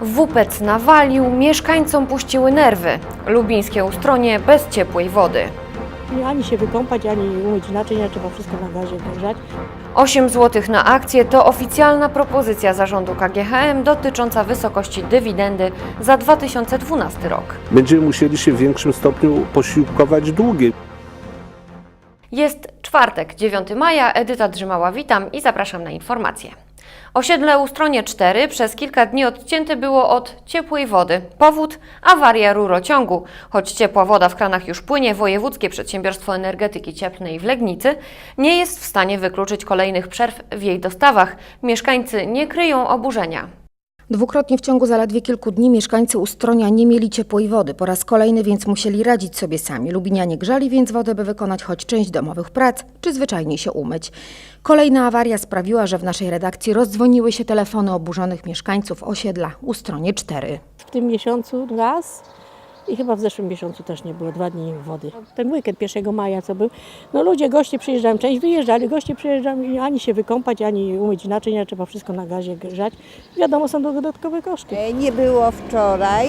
WPC nawalił, mieszkańcom puściły nerwy. Lubińskie ustronie bez ciepłej wody. Nie, ani się wykąpać, ani umyć naczynia, trzeba wszystko na gazie grzać. 8 zł na akcję to oficjalna propozycja zarządu KGHM dotycząca wysokości dywidendy za 2012 rok. Będziemy musieli się w większym stopniu posiłkować długiem. Jest czwartek, 9 maja. Edyta Drzymała, witam i zapraszam na informacje. Osiedle Ustronie 4 przez kilka dni odcięte było od ciepłej wody. Powód? Awaria rurociągu. Choć ciepła woda w kranach już płynie, Wojewódzkie Przedsiębiorstwo Energetyki Cieplnej w Legnicy nie jest w stanie wykluczyć kolejnych przerw w jej dostawach. Mieszkańcy nie kryją oburzenia. Dwukrotnie w ciągu zaledwie kilku dni mieszkańcy Ustronia nie mieli ciepłej wody, po raz kolejny więc musieli radzić sobie sami. Lubinianie grzali więc wodę, by wykonać choć część domowych prac, czy zwyczajnie się umyć. Kolejna awaria sprawiła, że w naszej redakcji rozdzwoniły się telefony oburzonych mieszkańców osiedla Ustronie 4. W tym miesiącu raz i chyba w zeszłym miesiącu też nie było, dwa dni wody. Ten weekend 1 maja co był, no ludzie, goście przyjeżdżają, część wyjeżdżali, goście przyjeżdżają i ani się wykąpać, ani umyć naczynia, trzeba wszystko na gazie grzać. Wiadomo, są dodatkowe koszty. E, Nie było wczoraj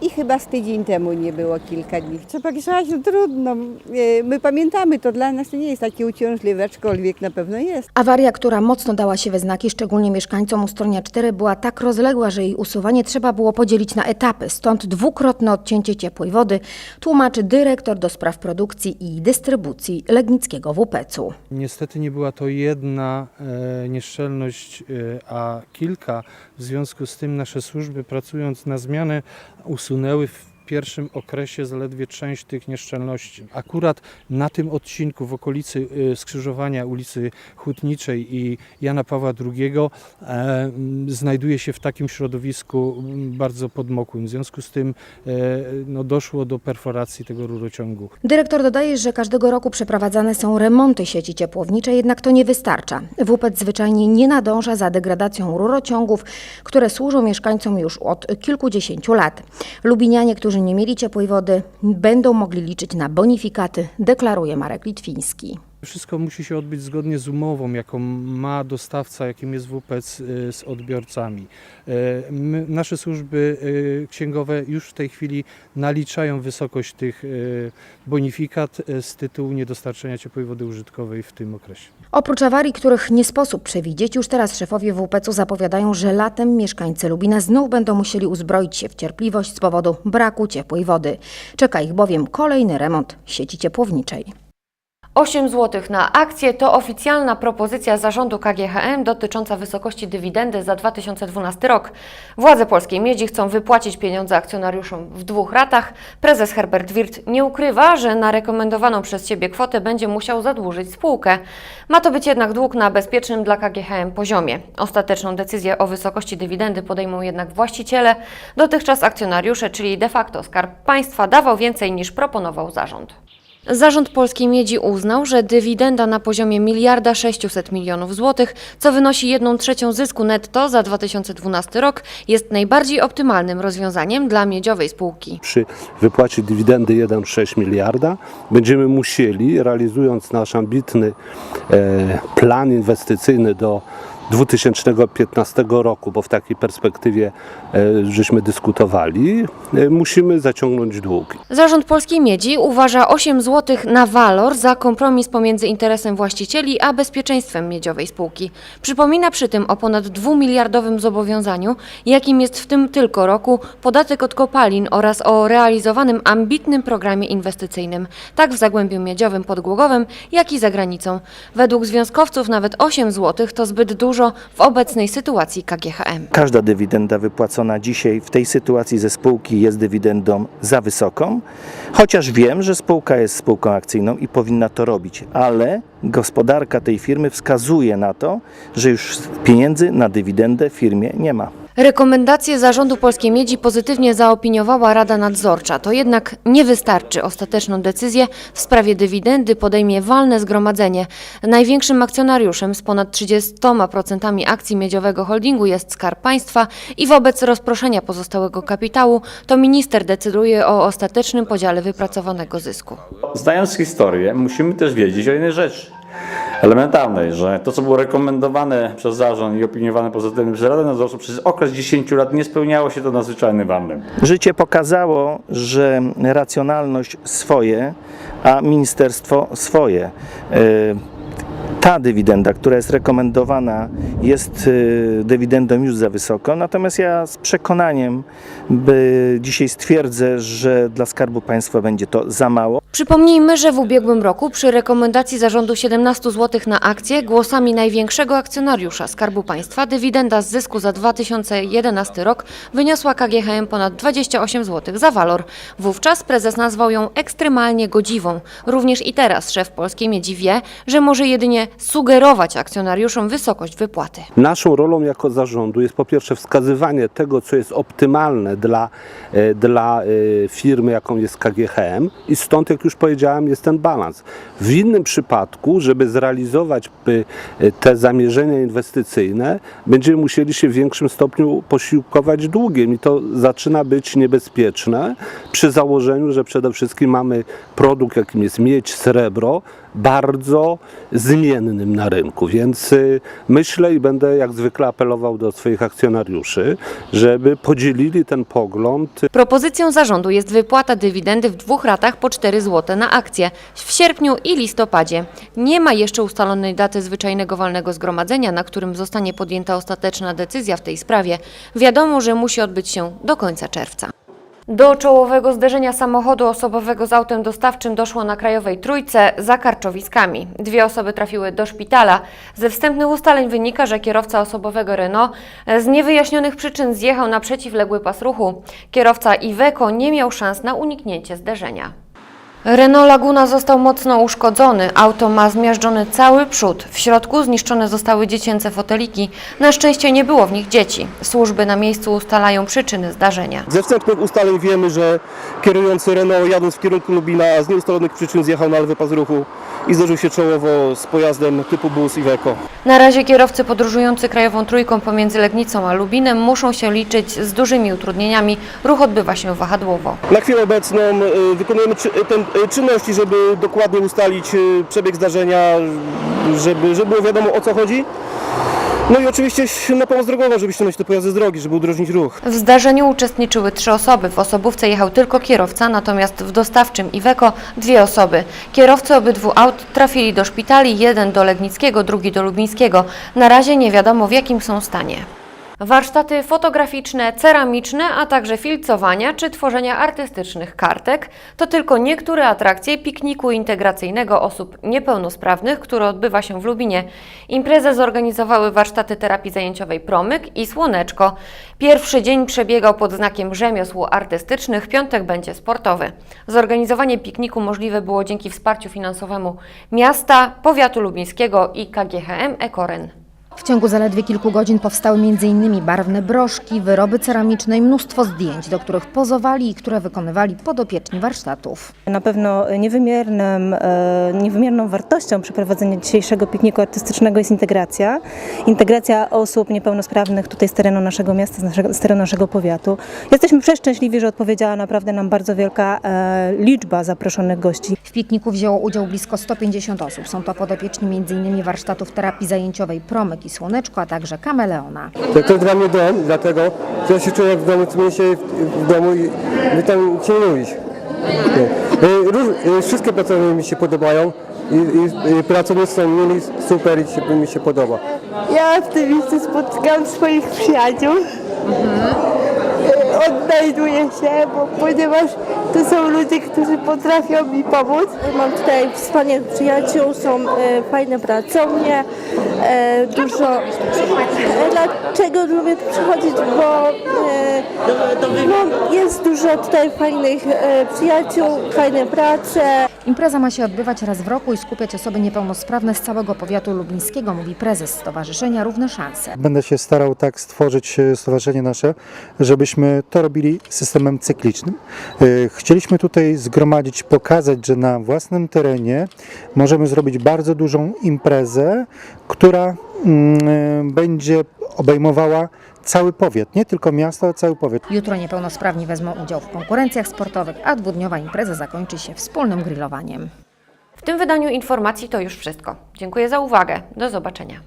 i chyba z tydzień temu nie było kilka dni. Trzeba grzać, no trudno. E, My pamiętamy, to dla nas to nie jest takie uciążliwe, aczkolwiek na pewno jest. Awaria, która mocno dała się we znaki, szczególnie mieszkańcom Ustronia 4, była tak rozległa, że jej usuwanie trzeba było podzielić na etapy. Stąd dwukrotne odcięcie ciepłej wody, tłumaczy dyrektor do spraw produkcji i dystrybucji Legnickiego WPC-u. Niestety nie była to jedna e, nieszczelność, e, a kilka. W związku z tym nasze służby pracując na zmianę usunęły pierwszym okresie zaledwie część tych nieszczelności. Akurat na tym odcinku w okolicy e, skrzyżowania ulicy Hutniczej i Jana Pawła II e, znajduje się w takim środowisku bardzo podmokłym. W związku z tym e, no, doszło do perforacji tego rurociągu. Dyrektor dodaje, że każdego roku przeprowadzane są remonty sieci ciepłowniczej, jednak to nie wystarcza. WPC zwyczajnie nie nadąża za degradacją rurociągów, które służą mieszkańcom już od kilkudziesięciu lat. Lubinianie, którzy nie mieli ciepłej wody, będą mogli liczyć na bonifikaty, deklaruje Marek Litwiński. Wszystko musi się odbyć zgodnie z umową, jaką ma dostawca, jakim jest WPC y, z odbiorcami. E, My, nasze służby y, księgowe już w tej chwili naliczają wysokość tych y, bonifikat y, z tytułu niedostarczenia ciepłej wody użytkowej w tym okresie. Oprócz awarii, których nie sposób przewidzieć, już teraz szefowie WPC-u zapowiadają, że latem mieszkańcy Lubina znów będą musieli uzbroić się w cierpliwość z powodu braku ciepłej wody. Czeka ich bowiem kolejny remont sieci ciepłowniczej. 8 zł na akcję to oficjalna propozycja zarządu KGHM dotycząca wysokości dywidendy za 2012 rok. Władze polskiej miedzi chcą wypłacić pieniądze akcjonariuszom w dwóch ratach. Prezes Herbert Wirt nie ukrywa, że na rekomendowaną przez siebie kwotę będzie musiał zadłużyć spółkę. Ma to być jednak dług na bezpiecznym dla KGHM poziomie. Ostateczną decyzję o wysokości dywidendy podejmą jednak właściciele. Dotychczas akcjonariusze, czyli de facto Skarb Państwa, dawał więcej niż proponował zarząd. Zarząd Polskiej Miedzi uznał, że dywidenda na poziomie miliarda 600 milionów złotych, co wynosi 1 trzecią zysku netto za 2012 rok, jest najbardziej optymalnym rozwiązaniem dla miedziowej spółki. Przy wypłacie dywidendy 1,6 miliarda będziemy musieli, realizując nasz ambitny e, plan inwestycyjny do 2015 roku, bo w takiej perspektywie e, żeśmy dyskutowali, e, musimy zaciągnąć dług. Zarząd Polskiej Miedzi uważa 8 zł na walor za kompromis pomiędzy interesem właścicieli a bezpieczeństwem miedziowej spółki. Przypomina przy tym o ponad 2 miliardowym zobowiązaniu, jakim jest w tym tylko roku podatek od kopalin oraz o realizowanym ambitnym programie inwestycyjnym, tak w Zagłębiu Miedziowym pod Głogowem, jak i za granicą. Według związkowców nawet 8 zł to zbyt dużo w obecnej sytuacji KGHM. Każda dywidenda wypłacona dzisiaj w tej sytuacji ze spółki jest dywidendą za wysoką, chociaż wiem, że spółka jest spółką akcyjną i powinna to robić, ale gospodarka tej firmy wskazuje na to, że już pieniędzy na dywidendę firmie nie ma. Rekomendacje zarządu Polskiej Miedzi pozytywnie zaopiniowała Rada Nadzorcza. To jednak nie wystarczy. Ostateczną decyzję w sprawie dywidendy podejmie walne zgromadzenie. Największym akcjonariuszem z ponad 30% akcji miedziowego holdingu jest Skarb Państwa i wobec rozproszenia pozostałego kapitału to minister decyduje o ostatecznym podziale wypracowanego zysku. Znając historię, musimy też wiedzieć o jednej rzeczy. Elementarnej, że to, co było rekomendowane przez zarząd i opiniowane pozytywnie przez Radę Nadzorczą przez okres 10 lat nie spełniało się to nadzwyczajnym wanem. Życie pokazało, że racjonalność swoje, a ministerstwo swoje. Ta dywidenda, która jest rekomendowana, jest e, dywidendą już za wysoko, natomiast ja z przekonaniem by dzisiaj stwierdzę, że dla Skarbu Państwa będzie to za mało. Przypomnijmy, że w ubiegłym roku przy rekomendacji zarządu 17 zł na akcję głosami największego akcjonariusza Skarbu Państwa dywidenda z zysku za 2011 rok wyniosła KGHM ponad 28 zł za walor. Wówczas prezes nazwał ją ekstremalnie godziwą. Również i teraz szef Polskiej Miedzi wie, że może jedynie sugerować akcjonariuszom wysokość wypłaty. Naszą rolą jako zarządu jest po pierwsze wskazywanie tego, co jest optymalne dla, e, dla e, firmy, jaką jest KGHM i stąd, jak już powiedziałem, jest ten balans. W innym przypadku, żeby zrealizować e, te zamierzenia inwestycyjne, będziemy musieli się w większym stopniu posiłkować długiem i to zaczyna być niebezpieczne przy założeniu, że przede wszystkim mamy produkt, jakim jest miedź, srebro, bardzo zmiennym na rynku, więc y, myślę i będę jak zwykle apelował do swoich akcjonariuszy, żeby podzielili ten pogląd Propozycją zarządu jest wypłata dywidendy w dwóch ratach po 4 zł na akcję w sierpniu i listopadzie. Nie ma jeszcze ustalonej daty zwyczajnego walnego zgromadzenia, na którym zostanie podjęta ostateczna decyzja w tej sprawie. Wiadomo, że musi odbyć się do końca czerwca. Do czołowego zderzenia samochodu osobowego z autem dostawczym doszło na Krajowej Trójce za Karczowiskami. Dwie osoby trafiły do szpitala. Ze wstępnych ustaleń wynika, że kierowca osobowego Renault z niewyjaśnionych przyczyn zjechał na przeciwległy pas ruchu. Kierowca Iveco nie miał szans na uniknięcie zderzenia. Renault Laguna został mocno uszkodzony. Auto ma zmiażdżony cały przód. W środku zniszczone zostały dziecięce foteliki. Na szczęście nie było w nich dzieci. Służby na miejscu ustalają przyczyny zdarzenia. Ze wstępnych ustaleń wiemy, że kierujący Renault jadąc w kierunku Lubina z nieustalonych przyczyn zjechał na lewy pas ruchu i zderzył się czołowo z pojazdem typu bus Iveco. Na razie kierowcy podróżujący krajową trójką pomiędzy Legnicą a Lubinem muszą się liczyć z dużymi utrudnieniami. Ruch odbywa się wahadłowo. Na chwilę obecną y, wykonujemy ten, czynności, żeby dokładnie ustalić y, przebieg zdarzenia, żeby, żeby było wiadomo o co chodzi. No i oczywiście na pomoc drogową, żeby ściągnąć te pojazdy z drogi, żeby udrożnić ruch. W zdarzeniu uczestniczyły trzy osoby. W osobówce jechał tylko kierowca, natomiast w dostawczym Iveco dwie osoby. Kierowcy obydwu aut trafili do szpitali, jeden do Legnickiego, drugi do Lubińskiego. Na razie nie wiadomo w jakim są stanie. Warsztaty fotograficzne, ceramiczne, a także filcowania czy tworzenia artystycznych kartek to tylko niektóre atrakcje pikniku integracyjnego osób niepełnosprawnych, które odbywa się w Lubinie. Imprezę zorganizowały warsztaty terapii zajęciowej Promyk i Słoneczko. Pierwszy dzień przebiegał pod znakiem rzemiosł artystycznych, piątek będzie sportowy. Zorganizowanie pikniku możliwe było dzięki wsparciu finansowemu miasta, powiatu lubińskiego i KGHM Ekoren. W ciągu zaledwie kilku godzin powstały m.in. barwne broszki, wyroby ceramiczne i mnóstwo zdjęć, do których pozowali i które wykonywali podopieczni warsztatów. Na pewno niewymiernym, e, niewymierną wartością przeprowadzenia dzisiejszego pikniku artystycznego jest integracja. Integracja osób niepełnosprawnych tutaj z terenu naszego miasta, z, naszego, z terenu naszego powiatu. Jesteśmy przeszczęśliwi, że odpowiedziała naprawdę nam bardzo wielka e, liczba zaproszonych gości. W pikniku wzięło udział blisko 150 osób. Są to podopieczni m.in. warsztatów terapii zajęciowej Promyk i Słoneczko, a także Kameleona. To, to jest dla mnie dom, dlatego że ja się czuję jak w domu, czuję się w, w domu i my tam się nie mówić. Nie. Y, róż- y, Wszystkie pracownie mi się podobają i, i, i pracownicy są mili, super i się, mi się podoba. Ja w tym miejscu spotykam swoich przyjaciół. Odnajduję się, bo ponieważ to są ludzie, którzy potrafią mi pomóc. Mam tutaj wspaniałych przyjaciół, są e, fajne pracownie, e, dużo... E, Dlaczego lubię tu przychodzić? Bo e, no, jest dużo tutaj fajnych e, przyjaciół, fajne prace. Impreza ma się odbywać raz w roku i skupiać osoby niepełnosprawne z całego powiatu lubińskiego, mówi prezes Stowarzyszenia Równe Szanse. Będę się starał tak stworzyć e, stowarzyszenie nasze, żebyśmy to robili systemem cyklicznym. E, Chcieliśmy tutaj zgromadzić, pokazać, że na własnym terenie możemy zrobić bardzo dużą imprezę, która mm, e, będzie obejmowała cały powiat, nie tylko miasto, ale cały powiat. Jutro niepełnosprawni wezmą udział w konkurencjach sportowych, a dwudniowa impreza zakończy się wspólnym grillowaniem. W tym wydaniu informacji to już wszystko. Dziękuję za uwagę. Do zobaczenia.